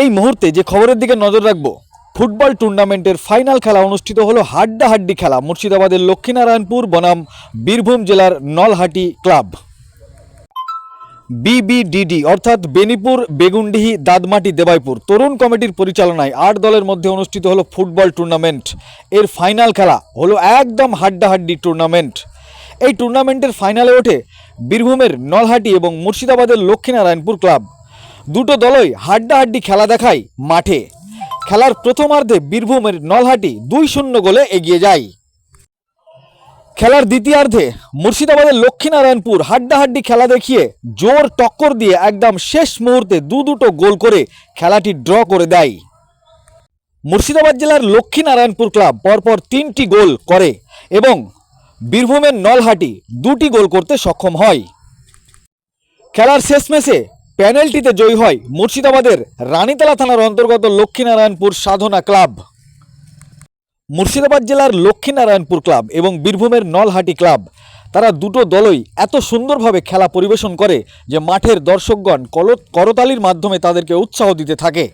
এই মুহূর্তে যে খবরের দিকে নজর রাখব, ফুটবল টুর্নামেন্টের ফাইনাল খেলা অনুষ্ঠিত হলো হাড্ডাহাড্ডি খেলা, মুর্শিদাবাদের লক্ষ্মীনারায়ণপুর বনাম বীরভূম জেলার নলহাটি ক্লাব। বিবিডিডি অর্থাৎ বেনিপুর, বেগুনডিহি দাদমাটি দেবাইপুর তরুণ কমিটির পরিচালনায় আট দলের মধ্যে অনুষ্ঠিত হলো ফুটবল টুর্নামেন্ট। এর ফাইনাল খেলা হলো একদম হাড্ডাহাড্ডি টুর্নামেন্ট। এই টুর্নামেন্টের ফাইনালে ওঠে বীরভূমের নলহাটি এবং মুর্শিদাবাদের লক্ষ্মীনারায়ণপুর ক্লাব। দুটো দলই হাড্ডাহাড্ডি খেলা দেখায় মাঠে। খেলার প্রথমার্ধে বীরভূমের নলহাটি দুই শূন্য গোলে এগিয়ে যায়। খেলার দ্বিতীয়ার্ধে মুর্শিদাবাদের লক্ষ্মীনারায়ণপুর হাড্ডাহাড্ডি খেলা দেখিয়ে জোর টক্কর দিয়ে একদম শেষ মুহূর্তে দু দুটো গোল করে খেলাটি ড্র করে দেয়। মুর্শিদাবাদ জেলার লক্ষ্মীনারায়ণপুর ক্লাব পরপর তিনটি গোল করে এবং বীরভূমের নলহাটি দুটি গোল করতে সক্ষম হয়। খেলার শেষ ম্যাচে প্যানেলটিতে জয়ী হয় মুর্শিদাবাদের রানীতলা থানার অন্তর্গত লক্ষ্মীনারায়ণপুর সাধনা ক্লাব। মুর্শিদাবাদ জেলার লক্ষ্মীনারায়ণপুর ক্লাব এবং বীরভূমের নলহাটি ক্লাব, তারা দুটো দলই এত সুন্দরভাবে খেলা পরিবেশন করে যে মাঠের দর্শকগণ কল করতালির মাধ্যমে তাদেরকে উৎসাহ দিতে থাকে।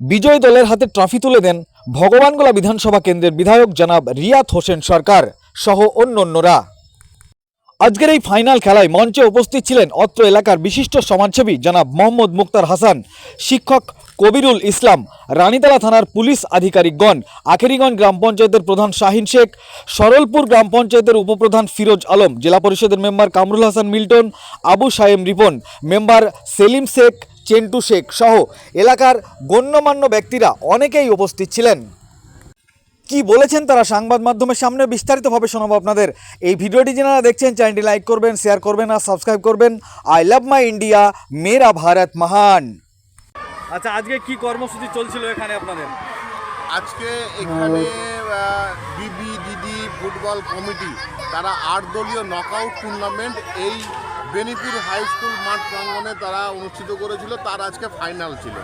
বিজয় দলের হাতে ট্রফি তুলে দেন ভগবানগোলা বিধানসভা কেন্দ্রের বিধায়ক জনাব রিয়াত হোসেন সরকার সহ অন্যান্যরা। আজকের এই ফাইনাল খেলায় মঞ্চে উপস্থিত ছিলেন অত্র এলাকার বিশিষ্ট সমাজসেবী জনাব মোহাম্মদ মুক্তার হাসান, শিক্ষক কবিরুল ইসলাম, রানীতলা থানার পুলিশ আধিকারিকগণ, আখেরিগঞ্জ গ্রাম পঞ্চায়েতের প্রধান শাহিন শেখ, সরলপুর গ্রাম পঞ্চায়েতের উপপ্রধান ফিরোজ আলম, জেলা পরিষদের মেম্বার কামরুল হাসান মিল্টন, আবু সায়েম রিপন, মেম্বার সেলিম শেখ, চেন্টু শেখ সহ এলাকার গণ্যমান্য ব্যক্তিরা অনেকেই উপস্থিত ছিলেন। কি বলেছেন তারা সংবাদ মাধ্যমের সামনে বিস্তারিতভাবে শোনাবো আপনাদের। এই ভিডিওটি যারা দেখছেন চ্যানেলটি লাইক করবেন শেয়ার করবেন আর সাবস্ক্রাইব করবেন। আই লাভ মাই ইন্ডিয়া মেরা ভারত মহান আচ্ছা আজকে কি কর্মসূচি চলছিল এখানে আপনাদের? আজকে এখানে বিবিডিডি ফুটবল কমিটি তারা আট দলীয় নকআউট টুর্নামেন্ট এই বেনিপুর হাই স্কুল মাঠ প্রাঙ্গণে তারা অনুষ্ঠিত করেছিল। তার আজকে ফাইনাল ছিল।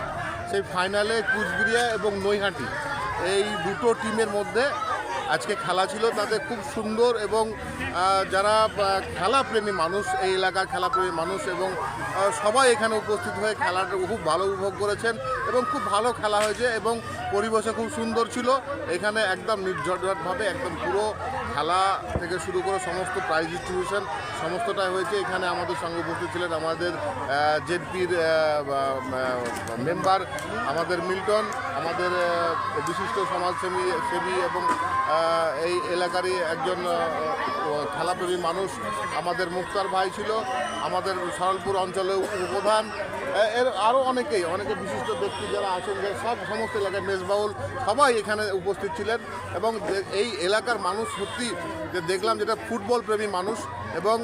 সেই ফাইনালে কুচবিড়িয়া এবং নৈহাটি এই দুটো টিমের মধ্যে আজকে খেলা ছিল, তাতে খুব সুন্দর এবং যারা খেলাপ্রেমী মানুষ, এই এলাকার খেলাপ্রেমী মানুষ এবং সবাই এখানে উপস্থিত হয়ে খেলাটা খুব ভালো উপভোগ করেছেন এবং খুব ভালো খেলা হয়েছে এবং পরিবেশে খুব সুন্দর ছিল। এখানে একদম নির্ঝটভাবে একদম পুরো খেলা থেকে শুরু করে সমস্ত প্রাইজ ডিস্ট্রিবিউশন সমস্তটাই হয়েছে। এখানে আমাদের সঙ্গে উপস্থিত ছিলেন আমাদের জেডপির মেম্বার আমাদের মিল্টন, আমাদের বিশিষ্ট সমাজসেবী, সেবী এবং এই এলাকারই একজন খেলাপ্রেমী মানুষ আমাদের মুক্তার ভাই ছিল, আমাদের সরলপুর অঞ্চলে উপপ্রধান। এর আরও অনেকেই, অনেকে বিশিষ্ট ব্যক্তি যারা আছেন যে সব সমস্ত এলাকায় মেজবাউল সবাই এখানে উপস্থিত ছিলেন এবং এই এলাকার মানুষ সত্যি যে দেখলাম যেটা ফুটবল প্রেমী মানুষ এবং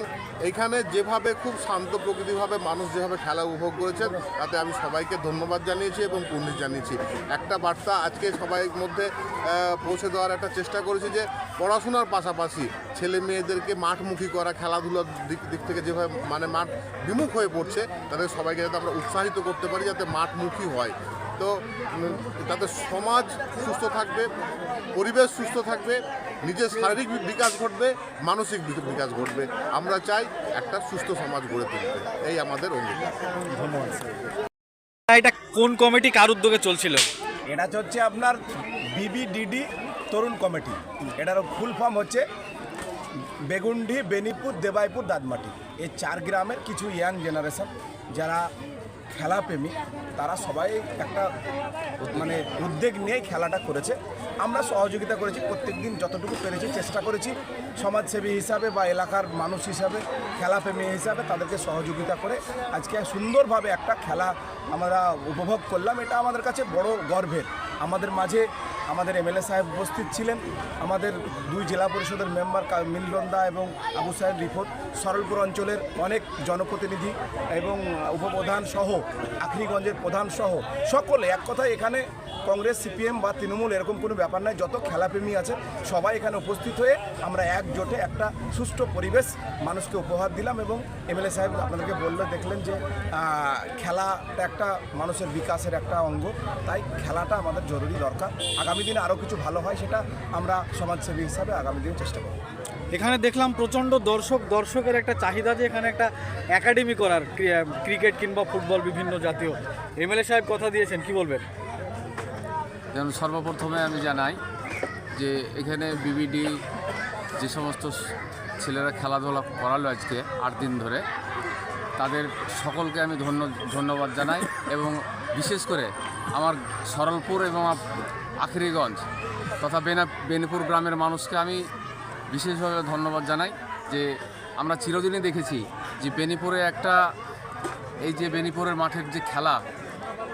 এখানে যেভাবে খুব শান্ত প্রকৃতিভাবে মানুষ যেভাবে খেলা উপভোগ করেছেন, তাতে আমি সবাইকে ধন্যবাদ জানিয়েছি এবং কুর্নিশ জানিয়েছি। একটা বার্তা আজকে সবাই মধ্যে পৌঁছে দেওয়ার একটা চেষ্টা করেছি যে পড়াশোনার পাশাপাশি ছেলে মেয়েদেরকে মাঠমুখী করা, খেলাধুলার দিক দিক থেকে যেভাবে মানে মাঠ বিমুখ হয়ে পড়ছে, তাদের সবাইকে যাতে আমরা উৎসাহিত করতে পারি যাতে মাঠমুখী হয়। তো তাতে সমাজ সুস্থ থাকবে পরিবেশ সুস্থ থাকবে নিজের শারীরিক বিকাশ ঘটবে মানসিক বিকাশ ঘটবে। আমরা চাই একটা সুস্থ সমাজ গড়ে তুলতে। এই আমাদের অঙ্গীকার। এটা কোন কমিটি কার উদ্যোগে চলছিল? এটা হচ্ছে আপনার বিবিডিডি তরুণ কমিটি। এটার ফুল ফর্ম হচ্ছে বেগুন্ডি বেনিপুর দেবাইপুর দাদমাটি এই চার গ্রামের কিছু ইয়াং জেনারেশন যারা খেলাপ্রেমী তারা সবাই একটা মানে উদ্যোগ নিয়ে খেলাটা করেছে। আমরা সহযোগিতা করেছি প্রত্যেক দিন যতটুকু পেরেছি চেষ্টা করেছি, সমাজসেবী হিসাবে বা এলাকার মানুষ হিসাবে খেলাপ্রেমী হিসাবে তাদেরকে সহযোগিতা করে আজকে সুন্দরভাবে একটা খেলা আমরা উপভোগ করলাম। এটা আমাদের কাছে বড় গর্বের। আমাদের মাঝে আমাদের এমএলএ সাহেব উপস্থিত ছিলেন। আমাদের দুই জেলা পরিষদের মেম্বার মিলরন্দা এবং আবু সাহেব রিপোর্ট, সরলপুর অঞ্চলের অনেক জনপ্রতিনিধি এবং উপপ্রধান সহ, আখরিগঞ্জের প্রধান সহ, সকলে এক কথায় এখানে কংগ্রেস, সিপিএম বা তৃণমূল এরকম কোনো ব্যাপার নাই যত খেলাপ্রেমী আছে, সবাই এখানে উপস্থিত হয়ে আমরা একজোটে একটা সুষ্ঠু পরিবেশ মানুষকে উপহার দিলাম এবং এমএলএ সাহেব আপনাদেরকে বললে দেখলেন যে খেলাটা একটা মানুষের বিকাশের একটা অঙ্গ। তাই খেলাটা আমাদের জরুরি দরকার। আগামী দিনে আরও কিছু ভালো হয় সেটা আমরা সমাজসেবী হিসাবে আগামী দিনে চেষ্টা করব। এখানে দেখলাম প্রচণ্ড দর্শক দর্শকের একটা চাহিদা যে এখানে একটা একাডেমি করার ক্রিকেট কিংবা ফুটবল বিভিন্ন জাতীয়। এমএলএ সাহেব কথা দিয়েছেন কি বলবেন? যেমন সর্বপ্রথমে আমি জানাই যে এখানে বিবিডি যে সমস্ত ছেলেরা খেলাধুলা করালো আজকে আট দিন ধরে তাদের সকলকে আমি ধন্য, ধন্যবাদ জানাই এবং বিশেষ করে আমার সরলপুর এবং আখরিগঞ্জ তথা বেনা, বেনিপুর গ্রামের মানুষকে আমি বিশেষভাবে ধন্যবাদ জানাই যে আমরা চিরদিনই দেখেছি যে বেনিপুরে একটা, এই যে বেনিপুরের মাঠের যে খেলা,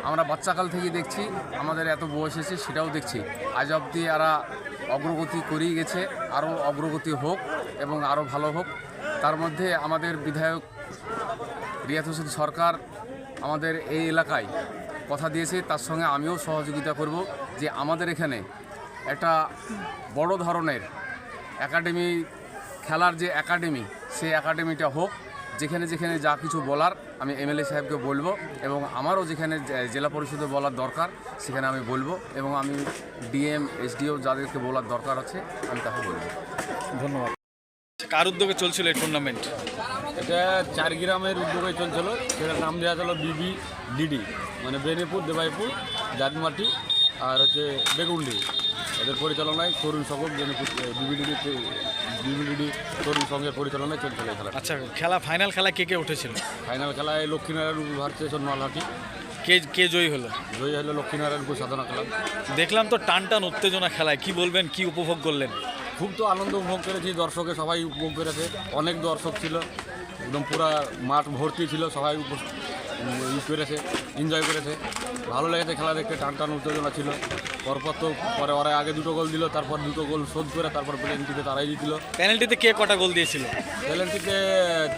আমরা বাচ্চাকাল থেকে দেখছি, আমাদের এত বয়স এসে সেটাও দেখছি। আজ অবধি এরা অগ্রগতি করেই গেছে, আরও অগ্রগতি হোক এবং আরও ভালো হোক। তার মধ্যে আমাদের বিধায়ক রিয়াত হোসেন সরকার আমাদের এই এলাকায় কথা দিয়েছে, তার সঙ্গে আমিও সহযোগিতা করব যে আমাদের এখানে একটা বড় ধরনের একাডেমি, খেলার যে একাডেমি, সেই একাডেমিটা হোক, যেখানে যেখানে যা কিছু বলার আমি এমএলএ সাহেবকে বলব এবং আমারও যেখানে জেলা পরিষদে বলার দরকার সেখানে আমি বলব এবং আমি ডিএম, এসডিও যাদেরকে বলার দরকার আছে, আমি তাকে বলব। ধন্যবাদ। কার উদ্যোগে চলছিল এই টুর্নামেন্ট এটা চার গ্রামের উদ্যোগে চলছিল। সেটার নাম দেওয়া ছিল বিবি ডিডি মানে বেনিপুর দেবাইপুর জাতমাটি আর হচ্ছে বেগুন্ডি। এদের পরিচালনায় তরুণ সকল বেনিপুর বিবিডিডি বিবিডিডি তরুণ সংঘের পরিচালনায় চলছিল খেলা আচ্ছা খেলা ফাইনাল খেলা কে কে উঠেছিল? ফাইনাল খেলায় লক্ষ্মীনারায়ণ ভারতীয় নলহাটি কে কে জয়ী হলো? জয়ী হলো লক্ষ্মীনারায়ণপুর সাধনা ক্লাব দেখলাম তো টান টান উত্তেজনা খেলায় কি বলবেন কি উপভোগ করলেন? খুব তো আনন্দ উপভোগ করেছি দর্শকে সবাই উপভোগ করেছে অনেক দর্শক ছিল। একদম পুরা মাঠ ভর্তি ছিল সবাই ই করেছে এনজয় করেছে। ভালো লেগেছে খেলা দেখতে টান টান উত্তেজনা ছিল। পরপর তো পরে ওরা আগে দুটো গোল দিল তারপর দুটো গোল শোধ করে তারপর পেলেন্টিতে তারাই জিতল। পেনাল্টিতে কে কটা গোল দিয়েছিল? পেলেন্টিতে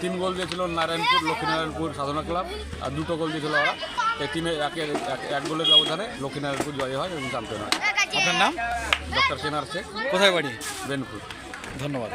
তিন গোল দিয়েছিল নারায়ণপুর লক্ষ্মীনারায়ণপুর সাধনা ক্লাব আর দুটো গোল দিয়েছিল ওরা। এই তিনে একে এক- এক গোলের ব্যবধানে লক্ষ্মীনারায়ণপুর জয় হয় এবং চ্যাম্পিয়ন হয়। আপনার নাম? ডক্টর সেনার শেখ। কোথায় বাড়ি? বেনপুর। ধন্যবাদ।